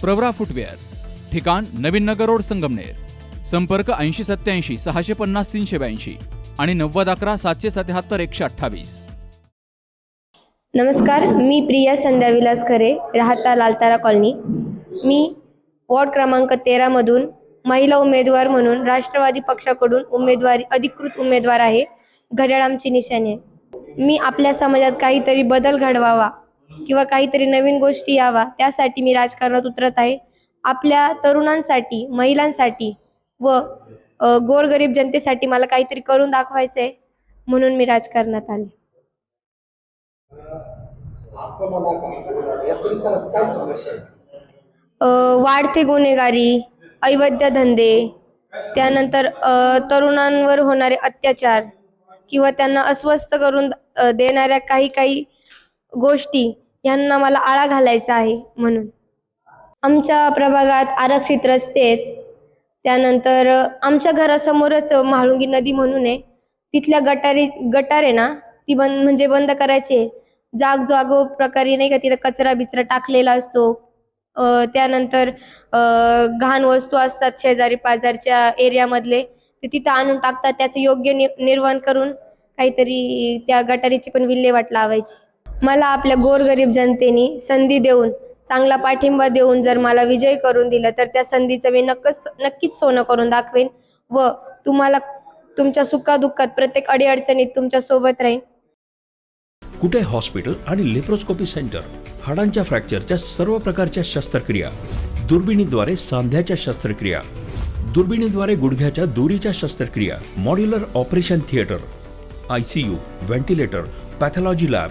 Pravara footwear ठिकाण नवीन Nagar road Sangamner संपर्क ऐंशी सत्याऐंशी सहाशे पन्नास तीनशे ब्याऐंशी आणि नव्वद अकरा सातशे सत्याहत्तर एकशे अठ्ठावीस. नमस्कार मी प्रिया संध्याविलास खरे राहता लालतारा कॉलनी. मी वॉर्ड क्रमांक तेरामधून महिला उमेदवार म्हणून राष्ट्रवादी पक्षाकडून उमेदवारी अधिकृत उमेदवार आहे घड्याळ आमची निशाणी आहे. मी आपल्या समाजात काहीतरी बदल घडवावा किंवा काहीतरी नवीन गोष्टी यावा त्यासाठी मी राजकारणात उतरत आहे. आपल्या तरुणांसाठी महिलांसाठी व गोरगरीब जनतेसाठी मला काहीतरी करून दाखवायचं आहे म्हणून मी राजकारणात आले. वाढते गुन्हेगारी अवैध धंदे त्यानंतर तरुणांवर होणारे अत्याचार किंवा त्यांना अस्वस्थ करून देणाऱ्या काही काही गोष्टी यांना मला आळा घालायचा आहे म्हणून. आमच्या प्रभागात आरक्षित रस्ते आहेत. त्यानंतर आमच्या घरासमोरच म्हाळुंगी नदी म्हणून आहे. तिथल्या गटारी गटार आहे ना ती बंद म्हणजे बंद करायची आहे. जाग जागो प्रकारे नाही का तिथं कचरा बिचरा टाकलेला असतो. त्यानंतर घाण वस्तू असतात शेजारी पाजारच्या एरियामधले ते तिथं आणून टाकतात. त्याचं योग्य नि निर्वहन करून काहीतरी त्या गटारीची पण विल्हेवाट लावायची. मला आपल्या गोरगरीब जनतेने संधी देऊन चांगला पाठिंबा देऊन जर मला विजय करून दिलं तर त्या संधीचं मी नक्कच नक्कीच सोनं करून दाखवेन. व तुम्हाला तुमच्या सुखादुःखात प्रत्येक अडीअडचणीत तुमच्यासोबत राहीन. कुठे हॉस्पिटल आणि लेप्रोस्कोपी सेंटर? हाडांच्या फ्रॅक्चरच्या सर्व प्रकारच्या शस्त्रक्रिया. दुर्बिणीद्वारे सांध्याच्या शस्त्रक्रिया. दुर्बिणीद्वारे गुडघ्याच्या दोरीच्या शस्त्रक्रिया. Modular operation theatre. I C U ventilator pathology lab